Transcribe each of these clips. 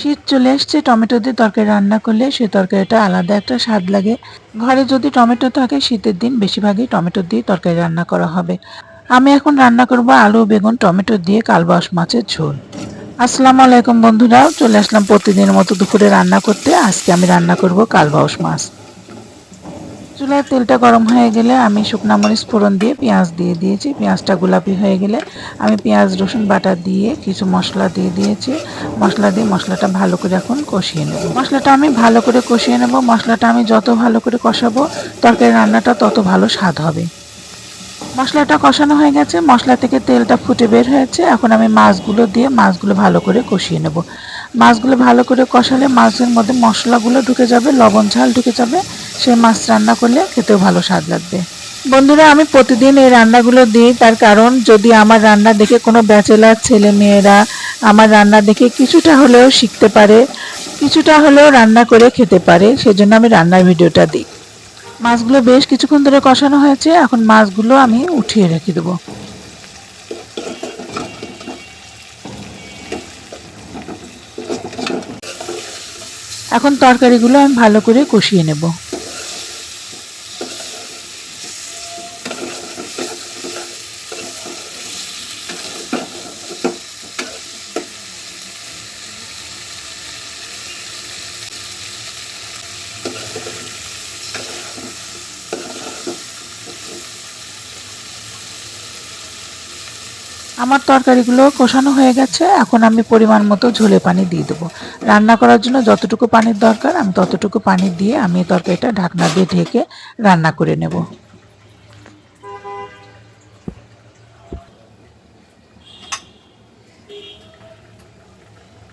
শীত চলে এসছে টমেটো দিয়ে তরকারি রান্না করলে সে তরকারিটা আলাদা একটা স্বাদ লাগে। ঘরে যদি টমেটো থাকে, শীতের দিন বেশিরভাগই টমেটো দিয়ে তরকারি রান্না করা হবে। আমি এখন রান্না করব আলু, বেগুন, টমেটো দিয়ে কালবাস মাছের ঝোল। আসসালামু আলাইকুম বন্ধুরা, চলে আসলাম প্রতিদিনের মতো দুপুরে রান্না করতে। আজকে আমি রান্না করব কালবাউস মাছ। চুলায় তেলটা গরম হয়ে গেলে আমি শুকনা মরিচ ফোড়ন দিয়ে পেঁয়াজ দিয়ে দিয়েছি। পেঁয়াজটা গোলাপি হয়ে গেলে আমি পেঁয়াজ, রসুন বাটা দিয়ে কিছু মশলা দিয়ে দিয়েছি। মশলা দিয়ে মশলাটা ভালো করে এখন কষিয়ে নেব। মশলাটা আমি ভালো করে কষিয়ে নেব। মশলাটা আমি যত ভালো করে কষাবো, তরকারি রান্নাটা তত ভালো স্বাদ হবে। মশলাটা কষানো হয়ে গেছে। মশলা থেকে তেলটা ফুটে বের হয়েছে। এখন আমি মাছগুলো দিয়ে মাছগুলো ভালো করে কষিয়ে নেব। মাছগুলো ভালো করে কষালে মাছের মধ্যে মশলাগুলো ঢুকে যাবে, লবণ ঝাল ঢুকে যাবে। সেই মাছ রান্না করলে খেতেও ভালো স্বাদ লাগবে। বন্ধুরা, আমি প্রতিদিন এই রান্নাগুলো দিই, তার কারণ যদি আমার রান্না দেখে কোনো ব্যাচেলার ছেলে মেয়েরা আমার রান্না দেখে কিছুটা হলেও শিখতে পারে, কিছুটা হলেও রান্না করে খেতে পারে, সেজন্য আমি রান্নার ভিডিওটা দিই। মাছগুলো বেশ কিছুক্ষণ ধরে কষানো হয়েছে, এখন মাছগুলো আমি উঠিয়ে রেখে দেবো। এখন তরকারিগুলো আমি ভালো করে কষিয়ে নেব। আমার তরকারিগুলো কষানো হয়ে গেছে। এখন আমি পরিমাণ মতো ঝোলে পানি দিয়ে দেবো। রান্না করার জন্য যতটুকু পানির দরকার, আমি ততটুকু পানি দিয়ে আমি তরকারিটা ঢাকনা দিয়ে ঢেকে রান্না করে নেব।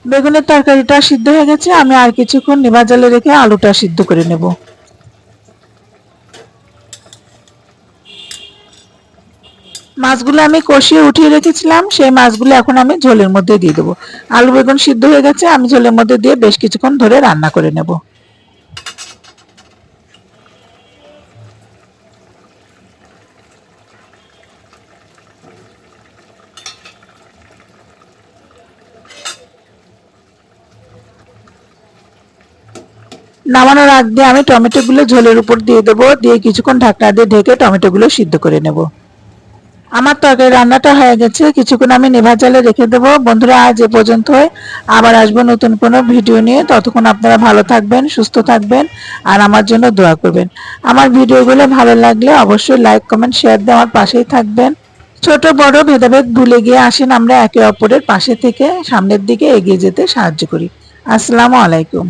বেগুনের তরকারিটা সিদ্ধ হয়ে গেছে, আমি আর কিছুক্ষণ নিভা জলে রেখে আলুটা সিদ্ধ করে নেব। মাছগুলো আমি কষিয়ে উঠিয়ে রেখেছিলাম, সেই মাছগুলো এখন আমি ঝোলের মধ্যে দিয়ে দেবো। আলু বেগুন সিদ্ধ হয়ে গেছে, আমি ঝোলের মধ্যে দিয়ে বেশ কিছুক্ষণ ধরে রান্না করে নেব। নামানোর আগ দিয়ে আমি টমেটোগুলো ঝোলের উপর দিয়ে দেবো, দিয়ে কিছুক্ষণ ঢাকনা দিয়ে ঢেকে টমেটোগুলো সিদ্ধ করে নেব। আমার তরকারি রান্নাটা হয়ে গেছে, কিছুক্ষণ আমি নেভা জালে রেখে দেবো। বন্ধুরা, আজ এ পর্যন্তই। আবার আসব নতুন কোনো ভিডিও নিয়ে। ততক্ষণ আপনারা ভালো থাকবেন, সুস্থ থাকবেন, আর আমার জন্য দোয়া করবেন। আমার ভিডিওগুলো ভালো লাগলে অবশ্যই লাইক, কমেন্ট, শেয়ার দিয়ে আমার পাশেই থাকবেন। ছোট, বড় ভেদাভেদ ভুলে গিয়ে আসেন আমরা একে অপরের পাশে থেকে সামনের দিকে এগিয়ে যেতে সাহায্য করি। আসসালামু আলাইকুম।